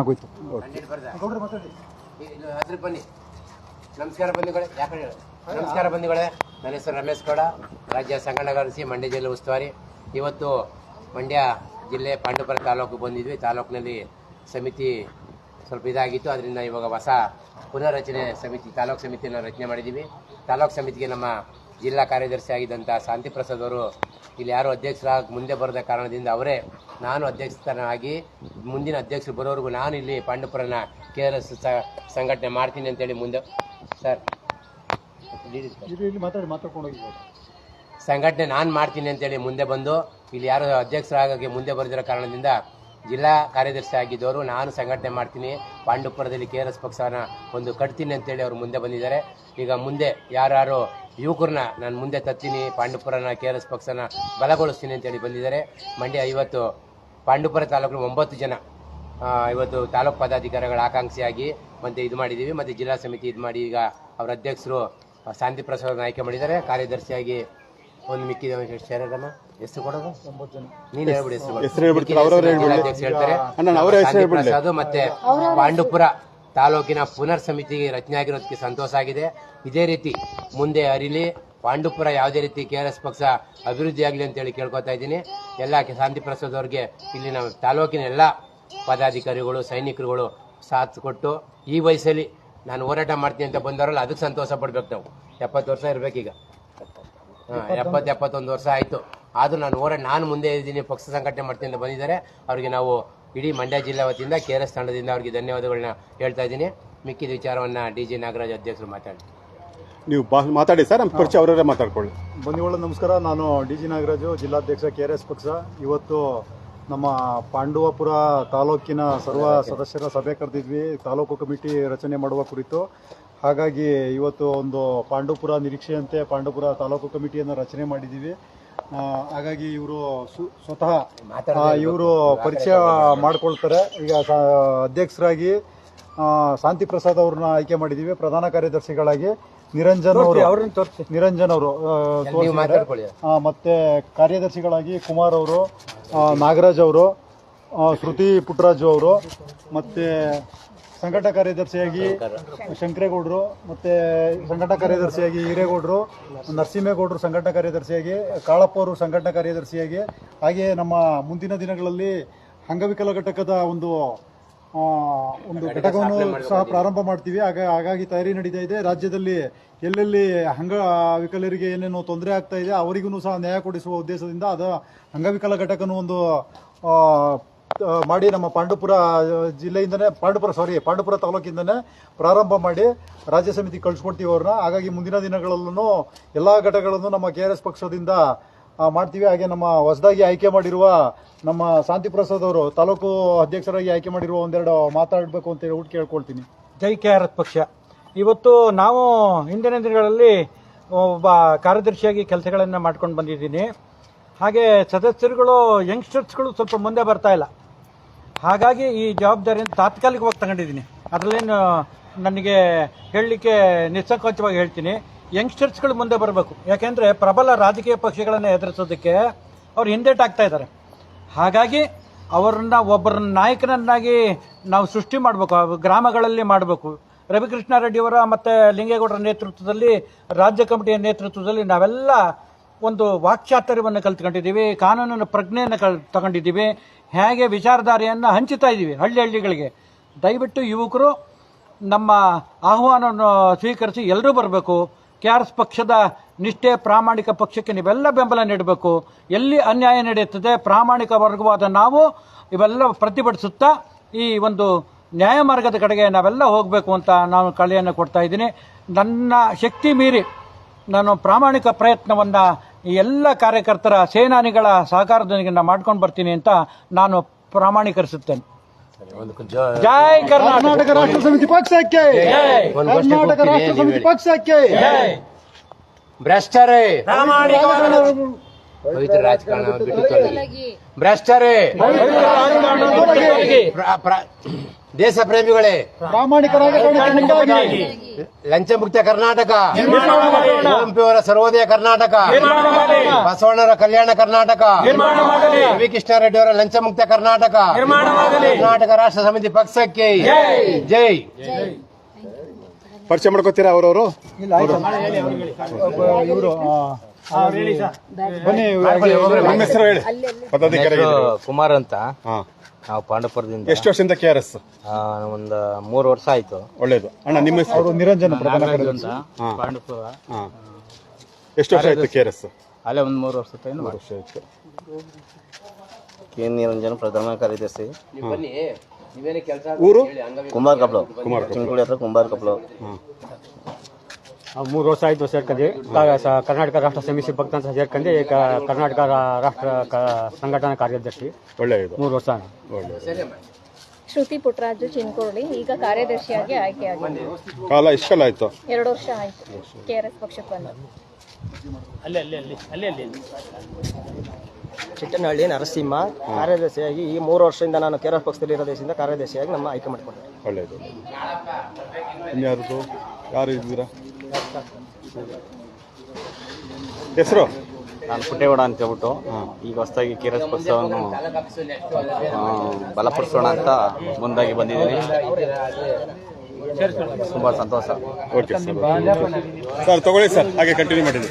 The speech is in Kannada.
ಆಗೋಯ್ತು. ಬನ್ನಿ. ನಮಸ್ಕಾರ ಬಂಧುಗಳೇ? ನಮಸ್ಕಾರ ಬಂಧುಗಳೇ. ನನ್ನ ಹೆಸರು ರಮೇಶ್ ಗೌಡ. ರಾಜ್ಯ ಸಂಘಟನಾ ಮಂಡ್ಯ ಜಿಲ್ಲೆ ಉಸ್ತುವಾರಿ. ಇವತ್ತು ಮಂಡ್ಯ ಜಿಲ್ಲೆ ಪಾಂಡುಪುರ ತಾಲೂಕು ಬಂದಿದ್ವಿ. ತಾಲೂಕಿನಲ್ಲಿ ಸಮಿತಿ ಸ್ವಲ್ಪ ಇದಾಗಿತ್ತು. ಅದರಿಂದ ಇವಾಗ ಹೊಸ ಪುನರ್ರಚನೆ ಸಮಿತಿ, ತಾಲೂಕು ಸಮಿತಿಯನ್ನು ರಚನೆ ಮಾಡಿದ್ದೀವಿ. ತಾಲೂಕು ಸಮಿತಿಗೆ ನಮ್ಮ ಜಿಲ್ಲಾ ಕಾರ್ಯದರ್ಶಿ ಆಗಿದ್ದಂಥ ಶಾಂತಿ ಪ್ರಸಾದ್ ಅವರು ಇಲ್ಲಿ ಯಾರು ಅಧ್ಯಕ್ಷರಾಗಿ ಮುಂದೆ ಬರದ ಕಾರಣದಿಂದ ಅವರೇ ನಾನು ಅಧ್ಯಕ್ಷತನಾಗಿ ಮುಂದಿನ ಅಧ್ಯಕ್ಷರು ಬರೋವರೆಗೂ ನಾನು ಇಲ್ಲಿ ಪಾಂಡುಪುರನ ಕೆ ಆರ್ ಎಸ್ ಸಂಘಟನೆ ಮಾಡ್ತೀನಿ ಅಂತೇಳಿ ಮುಂದೆ ಸರ್. ಸಂಘಟನೆ ನಾನು ಮಾಡ್ತೀನಿ ಅಂತೇಳಿ ಮುಂದೆ ಬಂದು ಇಲ್ಲಿ ಯಾರು ಅಧ್ಯಕ್ಷರಾಗಿ ಮುಂದೆ ಬರೆದಿರೋ ಕಾರಣದಿಂದ ಜಿಲ್ಲಾ ಕಾರ್ಯದರ್ಶಿ ಆಗಿದ್ದವರು ನಾನು ಸಂಘಟನೆ ಮಾಡ್ತೀನಿ ಪಾಂಡುಪುರದಲ್ಲಿ ಕೆ ಆರ್ ಎಸ್ ಪಕ್ಷನ ಒಂದು ಕಟ್ತೀನಿ ಅಂತೇಳಿ ಅವರು ಮುಂದೆ ಬಂದಿದ್ದಾರೆ. ಈಗ ಮುಂದೆ ಯಾರು ಯುವಕರನ್ನ ನಾನು ಮುಂದೆ ತತ್ತೀನಿ ಪಾಂಡುಪುರನ ಕೆ ಆರ್ ಎಸ್ ಪಕ್ಷನ ಬಲಗೊಳಿಸ್ತೀನಿ ಅಂತೇಳಿ ಬಂದಿದ್ದಾರೆ. ಮಂಡ್ಯ ಇವತ್ತು ಪಾಂಡುಪುರ ತಾಲೂಕಿನ ಒಂಬತ್ತು ಜನ ಆ, ಇವತ್ತು ತಾಲೂಕು ಪದಾಧಿಕಾರಿಗಳ ಆಕಾಂಕ್ಷಿಯಾಗಿ ಮತ್ತೆ ಇದು ಮಾಡಿದ್ದೀವಿ. ಮತ್ತೆ ಜಿಲ್ಲಾ ಸಮಿತಿ ಇದು ಮಾಡಿ ಈಗ ಅವರ ಅಧ್ಯಕ್ಷರು ಶಾಂತಿ ಪ್ರಸಾದ್ ಆಯ್ಕೆ ಮಾಡಿದ್ದಾರೆ. ಕಾರ್ಯದರ್ಶಿಯಾಗಿ ಒಂದು ಮಿಕ್ಕಿದ ಶರೀರಮ್ಮ ಹೆಸರು ಕೊಡೋದು? ನೀನು ಹೇಳ್ಬಿಡಿ ಹೆಸರು ಹೇಳ್ತಾರೆ. ಪ್ರಸಾದ್ ಮತ್ತೆ ಪಾಂಡುಪುರ ತಾಲೂಕಿನ ಪುನರ್ ಸಮಿತಿಗೆ ರಚನೆ ಆಗಿರೋದಕ್ಕೆ ಸಂತೋಷ ಆಗಿದೆ. ಇದೇ ರೀತಿ ಮುಂದೆ ಅರಿಲಿ ಪಾಂಡುಪುರ ಯಾವುದೇ ರೀತಿ ಕೆ ಆರ್ ಎಸ್ ಪಕ್ಷ ಅಭಿವೃದ್ಧಿ ಆಗಲಿ ಅಂತೇಳಿ ಕೇಳ್ಕೊತಾ ಇದ್ದೀನಿ. ಎಲ್ಲ ಶಾಂತಿ ಪ್ರಸಾದವ್ರಿಗೆ ಇಲ್ಲಿ ನಮ್ಮ ತಾಲೂಕಿನ ಎಲ್ಲ ಪದಾಧಿಕಾರಿಗಳು, ಸೈನಿಕರುಗಳು ಸಾಥ್ ಕೊಟ್ಟು ಈ ವಯಸ್ಸಲ್ಲಿ ನಾನು ಹೋರಾಟ ಮಾಡ್ತೀನಿ ಅಂತ ಬಂದವರಲ್ಲ ಅದಕ್ಕೆ ಸಂತೋಷ ಪಡ್ಬೇಕು ನಾವು. ಎಪ್ಪತ್ತು ವರ್ಷ ಇರಬೇಕೀಗ. ಹಾಂ, ಎಪ್ಪತ್ತು, ಎಪ್ಪತ್ತೊಂದು ವರ್ಷ ಆಯಿತು. ಆದರೂ ನಾನು ಹೋರಾಟ ನಾನು ಮುಂದೆ ಇದ್ದೀನಿ, ಪಕ್ಷ ಸಂಘಟನೆ ಮಾಡ್ತೀನಿ ಅಂತ ಬಂದಿದ್ದಾರೆ. ಅವರಿಗೆ ನಾವು ಇಡೀ ಮಂಡ್ಯ ಜಿಲ್ಲಾ ವತಿಯಿಂದ ಕೆ ಆರ್ ಎಸ್ ತಂಡದಿಂದ ಅವರಿಗೆ ಧನ್ಯವಾದಗಳನ್ನ ಹೇಳ್ತಾ ಇದ್ದೀನಿ. ಮಿಕ್ಕಿದ ವಿಚಾರವನ್ನು ಡಿ ಜಿ ನಾಗರಾಜ್ ಅಧ್ಯಕ್ಷರು ಮಾತಾಡಿ. ನೀವು ಬಾ ಮಾತಾಡಿ ಸರ್ ನಮ್ಮ ಪರಿಚಯ ಅವರೇ ಮಾತಾಡ್ಕೊಳ್ಳಿ. ಬಂಧುಗಳ ನಮಸ್ಕಾರ. ನಾನು ಡಿ ಜಿ ನಾಗರಾಜು ಜಿಲ್ಲಾಧ್ಯಕ್ಷ ಕೆ ಆರ್ ಎಸ್ ಪಕ್ಷ. ಇವತ್ತು ನಮ್ಮ ಪಾಂಡವಪುರ ತಾಲೂಕಿನ ಸರ್ವ ಸದಸ್ಯರ ಸಭೆ ಕರೆದಿದ್ವಿ. ತಾಲೂಕು ಕಮಿಟಿ ರಚನೆ ಮಾಡುವ ಕುರಿತು. ಹಾಗಾಗಿ ಇವತ್ತು ಒಂದು ಪಾಂಡವಪುರ ನಿರೀಕ್ಷೆಯಂತೆ ಪಾಂಡವಪುರ ತಾಲೂಕು ಕಮಿಟಿಯನ್ನು ರಚನೆ ಮಾಡಿದ್ದೀವಿ. ಹಾಗಾಗಿ ಇವರು ಸ್ವತಃ ಇವರು ಪರಿಚಯ ಮಾಡ್ಕೊಳ್ತಾರೆ. ಈಗ ಅಧ್ಯಕ್ಷರಾಗಿ ಶಾಂತಿ ಪ್ರಸಾದ್ ಅವ್ರನ್ನ ಆಯ್ಕೆ ಮಾಡಿದ್ದೀವಿ ಪ್ರಧಾನ ಕಾರ್ಯದರ್ಶಿಗಳಾಗಿ ನಿರಂಜನ್ ಅವರು. ನಿರಂಜನ್ ಅವರು ಮತ್ತೆ ಕಾರ್ಯದರ್ಶಿಗಳಾಗಿ ಕುಮಾರ್ ಅವರು ನಾಗರಾಜ್ ಅವರು ಶ್ರುತಿ ಪುಟ್ಟರಾಜು ಅವರು ಮತ್ತೆ ಸಂಘಟನಾ ಕಾರ್ಯದರ್ಶಿಯಾಗಿ ಶಂಕರೇಗೌಡರು ಮತ್ತೆ ಸಂಘಟನಾ ಕಾರ್ಯದರ್ಶಿಯಾಗಿ ಹಿರೇಗೌಡರು ನರಸಿಂಹೇಗೌಡರು ಸಂಘಟನಾ ಕಾರ್ಯದರ್ಶಿಯಾಗಿ ಕಾಳಪ್ಪ ಅವರು ಸಂಘಟ ಕಾರ್ಯದರ್ಶಿಯಾಗಿ ಹಾಗೆ ನಮ್ಮ ಮುಂದಿನ ದಿನಗಳಲ್ಲಿ ಅಂಗವಿಕಲ ಘಟಕದ ಒಂದು ಒಂದು ಘಟಕವನ್ನು ಸಹ ಪ್ರಾರಂಭ ಮಾಡ್ತೀವಿ. ಆಗ ಹಾಗಾಗಿ ತಯಾರಿ ನಡೀತಾ ಇದೆ. ರಾಜ್ಯದಲ್ಲಿ ಎಲ್ಲೆಲ್ಲಿ ಅಂಗವಿಕಲರಿಗೆ ಏನೇನು ತೊಂದರೆ ಆಗ್ತಾ ಇದೆ ಅವರಿಗೂ ಸಹ ನ್ಯಾಯ ಕೊಡಿಸುವ ಉದ್ದೇಶದಿಂದ ಅದು ಅಂಗವಿಕಲ ಘಟಕನೂ ಒಂದು ಮಾಡಿ ನಮ್ಮ ಪಾಂಡುಪುರ ಜಿಲ್ಲೆಯಿಂದನೇ, ಪಾಂಡುಪುರ ಸಾರಿ ಪಾಂಡುಪುರ ತಾಲೂಕಿಂದನೇ ಪ್ರಾರಂಭ ಮಾಡಿ ರಾಜ್ಯ ಸಮಿತಿ ಕಳಿಸ್ಕೊಡ್ತೀವಿ ಅವ್ರನ್ನ. ಹಾಗಾಗಿ ಮುಂದಿನ ದಿನಗಳಲ್ಲೂ ಎಲ್ಲ ಘಟಕಗಳನ್ನು ನಮ್ಮ ಕೆ ಆರ್ ಎಸ್ ಪಕ್ಷದಿಂದ ಮಾಡ್ತೀವಿ. ಹಾಗೆ ನಮ್ಮ ಹೊಸದಾಗಿ ಆಯ್ಕೆ ಮಾಡಿರುವ ನಮ್ಮ ಶಾಂತಿ ಪ್ರಸಾದ್ ಅವರು, ತಾಲೂಕು ಅಧ್ಯಕ್ಷರಾಗಿ ಆಯ್ಕೆ ಮಾಡಿರುವ ಒಂದೆರಡು ಮಾತಾಡಬೇಕು ಅಂತ ಹೇಳಿ ಕೇಳ್ಕೊಳ್ತೀನಿ. ಜೈ ಕೆ ಆರ್ ಪಕ್ಷ. ಇವತ್ತು ನಾವು ಹಿಂದಿನ ದಿನಗಳಲ್ಲಿ ಒಬ್ಬ ಕಾರ್ಯದರ್ಶಿಯಾಗಿ ಕೆಲಸಗಳನ್ನು ಮಾಡ್ಕೊಂಡು ಬಂದಿದ್ದೀನಿ. ಹಾಗೆ ಸದಸ್ಯರುಗಳು ಯಂಗ್ಸ್ಟರ್ಸ್ಗಳು ಸ್ವಲ್ಪ ಮುಂದೆ ಬರ್ತಾ ಇಲ್ಲ. ಹಾಗಾಗಿ ಈ ಜವಾಬ್ದಾರಿಯನ್ನು ತಾತ್ಕಾಲಿಕವಾಗಿ ತಗೊಂಡಿದ್ದೀನಿ. ಅದರಲ್ಲೇನು, ನನಗೆ ಹೇಳಲಿಕ್ಕೆ ನಿಸ್ಸಂಕೋಚವಾಗಿ ಹೇಳ್ತೀನಿ. ಯಂಗ್ಸ್ಟರ್ಸ್ಗಳು ಮುಂದೆ ಬರಬೇಕು. ಯಾಕೆಂದರೆ ಪ್ರಬಲ ರಾಜಕೀಯ ಪಕ್ಷಗಳನ್ನು ಎದುರಿಸೋದಕ್ಕೆ ಅವ್ರು ಹಿಂದೇಟಾಗ್ತಾ ಇದ್ದಾರೆ. ಹಾಗಾಗಿ ಅವರನ್ನ, ಒಬ್ಬರ ನಾಯಕನನ್ನಾಗಿ ನಾವು ಸೃಷ್ಟಿ ಮಾಡಬೇಕು. ಗ್ರಾಮಗಳಲ್ಲಿ ಮಾಡಬೇಕು. ರವಿಕೃಷ್ಣ ರೆಡ್ಡಿಯವರ ಮತ್ತು ಲಿಂಗೇಗೌಡರ ನೇತೃತ್ವದಲ್ಲಿ, ರಾಜ್ಯ ಕಮಿಟಿಯ ನೇತೃತ್ವದಲ್ಲಿ ನಾವೆಲ್ಲ ಒಂದು ವಾಕ್ಚಾತುರ್ಯವನ್ನು ಕಲ್ತ್ಕೊಂಡಿದ್ದೀವಿ ಕಾನೂನಿನ ಪ್ರಜ್ಞೆಯನ್ನು ಕಲ್, ತಗೊಂಡಿದ್ದೀವಿ, ಹೇಗೆ ವಿಚಾರಧಾರೆಯನ್ನು ಹಂಚುತ್ತಾ ಇದ್ದೀವಿ ಹಳ್ಳಿ ಹಳ್ಳಿಗಳಿಗೆ. ದಯವಿಟ್ಟು ಯುವಕರು ನಮ್ಮ ಆಹ್ವಾನವನ್ನು ಸ್ವೀಕರಿಸಿ ಎಲ್ಲರೂ ಬರಬೇಕು. ಕೆ ಆರ್ ಎಸ್ ಪಕ್ಷದ ನಿಷ್ಠೆ, ಪ್ರಾಮಾಣಿಕ ಪಕ್ಷಕ್ಕೆ ನೀವೆಲ್ಲ ಬೆಂಬಲ ನೀಡಬೇಕು. ಎಲ್ಲಿ ಅನ್ಯಾಯ ನಡೆಯುತ್ತದೆ, ಪ್ರಾಮಾಣಿಕ ವರ್ಗವಾದ ನಾವು ಇವೆಲ್ಲ ಪ್ರತಿಭಟಿಸುತ್ತಾ ಈ ಒಂದು ನ್ಯಾಯ ಮಾರ್ಗದ ಕಡೆಗೆ ನಾವೆಲ್ಲ ಹೋಗಬೇಕು ಅಂತ ನಾನು ಕಳೆಯನ್ನು ಕೊಡ್ತಾ ಇದ್ದೀನಿ. ನನ್ನ ಶಕ್ತಿ ಮೀರಿ ನಾನು ಪ್ರಾಮಾಣಿಕ ಪ್ರಯತ್ನವನ್ನು ಈ ಎಲ್ಲ ಕಾರ್ಯಕರ್ತರ ಸೇನಾನಿಗಳ ಸಹಕಾರದೊಂದಿಗೆ ನಾನು ಮಾಡ್ಕೊಂಡು ಬರ್ತೀನಿ ಅಂತ ನಾನು ಪ್ರಾಮಾಣೀಕರಿಸುತ್ತೇನೆ. ಜಯ ಜೋ- ಕರ್ನಾಟಕ. ರಾಷ್ಟ್ರ ಸಮಿತಿ ಪಕ್ಷಕ್ಕೆ. ಕರ್ನಾಟಕ ರಾಷ್ಟ್ರ ಸಮಿತಿ. ಪಕ್ಷಕ್ಕೆ. ಭ್ರಷ್ಟರೇ. ಪವಿತ್ರ ರಾಜಕಾರಣ ಬಿಟ್ಟು ಭ್ರಷ್ಟರೇ. ದೇಶ ಪ್ರೇಮಿಗಳೇ ಪ್ರಾಮಾಣಿಕರಾಗಿ ಕರ್ನಾಟಕಕ್ಕಾಗಿ ಲಂಚ ಮುಕ್ತ ಕರ್ನಾಟಕ ಕುವೆಂಪುವರ ಸರ್ವೋದಯ ಕರ್ನಾಟಕ ಬಸವಣ್ಣರ ಕಲ್ಯಾಣ ಕರ್ನಾಟಕ ರವಿ ಕೃಷ್ಣಾರೆಡ್ಡಿ ಅವರ ಲಂಚ ಮುಕ್ತ ಕರ್ನಾಟಕ ಕರ್ನಾಟಕ ರಾಷ್ಟ್ರ ಸಮಿತಿ ಪಕ್ಷಕ್ಕೆ ಜೈ. ಪರಿಚಯ ಮಾಡ್ಕೋತೀರಾ ಅವರವರು? ಇವರು ಬನ್ನಿ ನಿಮ್ಮ ಹೆಸರು ಹೇಳಿ. ಪದಾಧಿಕಾರಿ ಕುಮಾರ್ ಅಂತ. ಹಾ. ನಾವು ಪಾಂಡಪುರದಿಂದ ಎಷ್ಟು ವರ್ಷದಿಂದ ಕೆ ಆರ್ ಎಸ್ ಆ, ಒಂದು ಮೂರು ವರ್ಷ ಆಯ್ತು. ಒಳ್ಳೇದು. ಅಣ್ಣ ನಿಮ್ಮ ಹೆಸರು? ಅವರು ನಿರಂಜನ ಪ್ರಧಾನ ಕಾರ್ಯದರ್ಶಿ. ಹಾ. ಪಾಂಡಪುರ ಹಾ. ಎಷ್ಟು ವರ್ಷ ಆಯ್ತು ಕೆ ಆರ್ ಎಸ್ ಅಲ್ಲೇ ಒಂದು ಮೂರು ವರ್ಷ ವರ್ಷ ಆಯ್ತು. ಕೆ ನಿರಂಜನ ಪ್ರಧಾನ ಕಾರ್ಯದರ್ಶಿ. ನೀವು ಬನ್ನಿ ನೀವೇನೇ ಕೆಲಸ ಊರು? ಕುಮಾರ್ ಕಪ್ಲು ಕುಮಾರ್ ಚಿಂಕುಳಿ ಹತ್ರ ಕುಂಬಾರ್ ಕಪ್ಲು ಮೂರು ವರ್ಷ ಆಯ್ತು ಸೇರ್ಕೊಂಡು ಕರ್ನಾಟಕ ರಾಷ್ಟ್ರ ಸಮಿತಿ ಭಕ್ತ ಅಂತ ಸೇರ್ಕೊಂಡು ಈಗ ಕರ್ನಾಟಕ ರಾಷ್ಟ್ರ ಕ- ಸಂಘಟನಾ ಕಾರ್ಯದರ್ಶಿ. ಒಳ್ಳೆಯದು. ಮೂರು ವರ್ಷ ಶ್ರುತಿ ಪುಟ್ಟರಾಜು ಚಿನ್ಕೋಳಿ ಈಗ ಕಾರ್ಯದರ್ಶಿಯಾಗಿ ಆಯ್ಕೆಯಾಗಿದೆ ಕಾಲ ಎಷ್ಟು ಕಾಲ ಆಯ್ತು? ಎರಡು ವರ್ಷ ಆಯ್ತು ಕೆ ಆರ್ ಎಸ್ ಪಕ್ಷಕ್ಕೆ ಬಂದು ಚಿಟ್ಟನಹಳ್ಳಿ ನರಸಿಂಹ ಕಾರ್ಯದರ್ಶಿಯಾಗಿ ಈ ಮೂರು ವರ್ಷದಿಂದ ನಾನು ಕೇರಳ ಪಕ್ಷದಲ್ಲಿ ಇರೋ ದೇಶದಿಂದ ಕಾರ್ಯದರ್ಶಿಯಾಗಿ ನಮ್ಮ ಆಯ್ಕೆ ಮಾಡಿಕೊಂಡೆ. ಒಳ್ಳೆಯದು. ಇನ್ಯಾರದು? ಯಾರು ಇದ್ದೀರಾ? ಹೆಸರು? ನಾನು ಪುಟ್ಟೇಗೌಡ ಅಂತ ಹೇಳ್ಬಿಟ್ಟು ಈಗ ಹೊಸದಾಗಿ ಕೆ ಎಸ್ ಪಕ್ಷವನ್ನು ಬಲಪಡಿಸೋಣ ಅಂತ ಮುಂದಾಗಿ ಬಂದಿದ್ದೀನಿ ತುಂಬ ಸಂತೋಷ. ಓಕೆ ಸರ್ ಸರ್ ತಗೊಳ್ಳಿ ಸರ್. ಹಾಗೆ ಕಂಟಿನ್ಯೂ ಮಾಡಿದ್ದೀನಿ